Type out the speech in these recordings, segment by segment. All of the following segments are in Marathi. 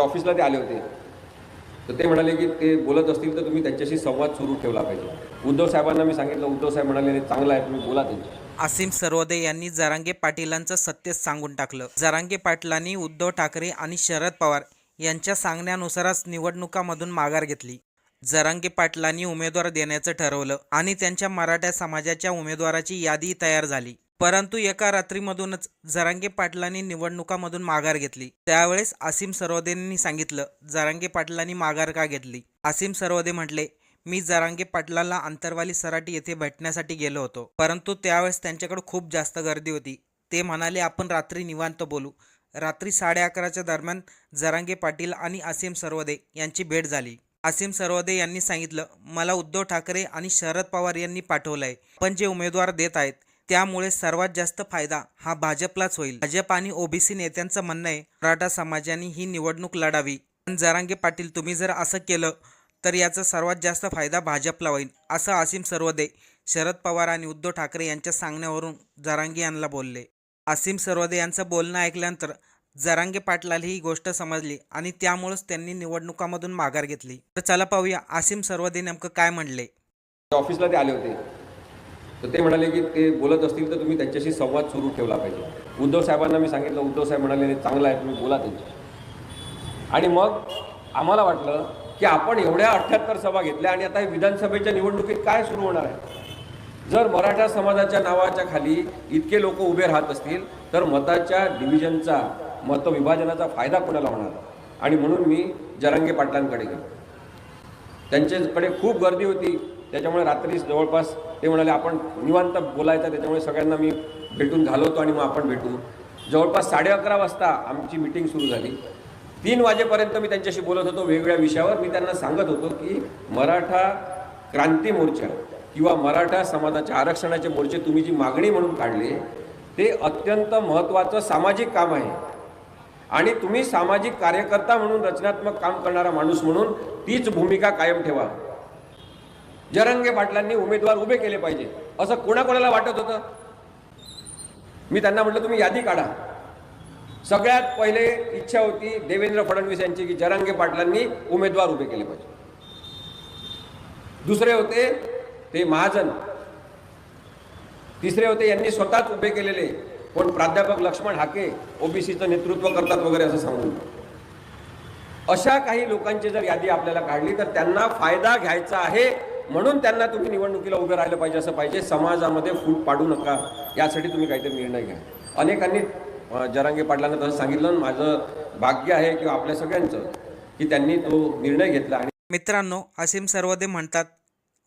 ऑफिसला ते आले होते. तर ते म्हणाले की ते बोलत असतील तर तुम्ही त्यांच्याशी संवाद सुरू ठेवला पाहिजे. उद्धव साहेबांना मी सांगितलं उद्धव साहेब म्हणाले चांगलं आहे तुम्ही बोला त्यांच्याशी. आसिम सर्वदे यांनी जरांगे पाटीलांचं सत्य सांगून टाकलं. जरांगे पाटलांनी उद्धव ठाकरे आणि शरद पवार यांच्या सांगण्यानुसारच निवडणुकामधून माघार घेतली. जरांगे पाटलांनी उमेदवार देण्याचं ठरवलं आणि त्यांच्या मराठा समाजाच्या उमेदवाराची यादी तयार झाली. परंतु एका रात्रीमधूनच जरांगे पाटलांनी निवडणुकामधून माघार घेतली. त्यावेळेस आसिम सर्वदेंनी सांगितलं जरांगे पाटलांनी माघार का घेतली? आसिम सर्वदे म्हटले मी जरांगे पाटलाला अंतरवाली सराटी येथे भेटण्यासाठी गेलो होतो. परंतु त्यावेळेस त्यांच्याकडे खूप जास्त गर्दी होती. ते म्हणाले आपण रात्री निवांत बोलू. रात्री साडे अकराच्या दरम्यान जरांगे पाटील आणि आसिम सर्वदे यांची भेट झाली. आसिम सर्वदे यांनी सांगितलं मला उद्धव ठाकरे आणि शरद पवार यांनी पाठवलंय. पण जे उमेदवार देत आहेत त्यामुळे सर्वात जास्त फायदा हा भाजपलाच होईल. भाजप आणि ओबीसी नेत्यांचं म्हणणं आहे मराठा समाजाने ही निवडणूक लढावी. पण जरांगे पाटील तुम्ही जर असं केलं तर याचा सर्वात जास्त फायदा भाजपला होईल असं आसिम सर्वदे शरद पवार आणि उद्धव ठाकरे यांच्या सांगण्यावरून जरांगे यांना बोलले. आसिम सर्वदे यांचं बोलणं ऐकल्यानंतर जरांगे पाटलाला ही गोष्ट समजली आणि त्यामुळेच त्यांनी निवडणुकामधून माघार घेतली. तर चला पाहूया आसिम सर्वदे नेमकं काय म्हणले. ऑफिसला ते आले होते. तर ते म्हणाले की ते बोलत असतील तर तुम्ही त्यांच्याशी संवाद सुरू ठेवला पाहिजे. उद्धव साहेबांना मी सांगितलं उद्धव साहेब म्हणाले चांगला चांगलं आहे तुम्ही बोला त्यांच्याशी. आणि मग आम्हाला वाटलं की आपण एवढ्या अठ्ठ्याहत्तर सभा घेतल्या आणि आता विधानसभेच्या निवडणुकीत काय सुरू होणार आहे? जर मराठा समाजाच्या नावाच्या खाली इतके लोक उभे राहत असतील तर मताच्या डिव्हिजनचा मतविभाजनाचा फायदा कोणाला होणार? आणि म्हणून मी जरांगे पाटलांकडे गेलो. त्यांच्याकडे खूप गर्दी होती. त्याच्यामुळे रात्री जवळपास ते म्हणाले आपण निवांत बोलायचं. त्याच्यामुळे सगळ्यांना मी भेटून घालवतो आणि मग आपण भेटू. जवळपास साडे अकरा वाजता आमची मिटिंग सुरू झाली. तीन वाजेपर्यंत मी त्यांच्याशी बोलत होतो वेगवेगळ्या विषयावर. मी त्यांना सांगत होतो की मराठा क्रांती मोर्चा किंवा मराठा समाजाच्या आरक्षणाचे मोर्चे तुम्ही जी मागणी म्हणून काढले ते अत्यंत महत्त्वाचं सामाजिक काम आहे. आणि तुम्ही सामाजिक कार्यकर्ता म्हणून रचनात्मक काम करणारा माणूस म्हणून तीच भूमिका कायम ठेवा. जरंगे पाटलांनी उमेदवार उभे केले पाहिजे. असं कोणाकोणाला वाटत होतं? मी त्यांना म्हटलं तुम्ही यादी काढा. सगळ्यात पहिले इच्छा होती देवेंद्र फडणवीस यांची की जरांगे पाटलांनी उमेदवार उभे केले पाहिजे. दुसरे होते ते महाजन. तिसरे होते यांनी स्वतःच उभे केलेले. कोण प्राध्यापक लक्ष्मण हाके ओबीसीचं नेतृत्व करतात वगैरे असं सांगून अशा काही लोकांची जर यादी आपल्याला काढली तर त्यांना फायदा घ्यायचा आहे म्हणून त्यांना तुम्ही निवडणुकीला उभे राहिलं पाहिजे असं पाहिजे. समाजामध्ये फूट पाडू नका यासाठी तुम्ही काहीतरी निर्णय घ्या. अनेकांनी जरांगे पाटलांना तसं सांगितलं माझं भाग्य आहे किंवा आपल्या सगळ्यांचं की त्यांनी तो निर्णय घेतला आणि मित्रांनो असीम सर्वदे म्हणतात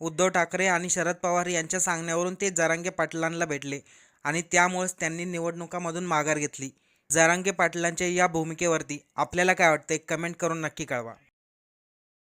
उद्धव ठाकरे आणि शरद पवार यांच्या सांगण्यावरून ते जरांगे पाटलांना भेटले. आणि त्यामुळेच त्यांनी निवडणुकामधून माघार घेतली. जरांगे पाटलांच्या या भूमिकेवरती आपल्याला काय वाटतं कमेंट करून नक्की कळवा.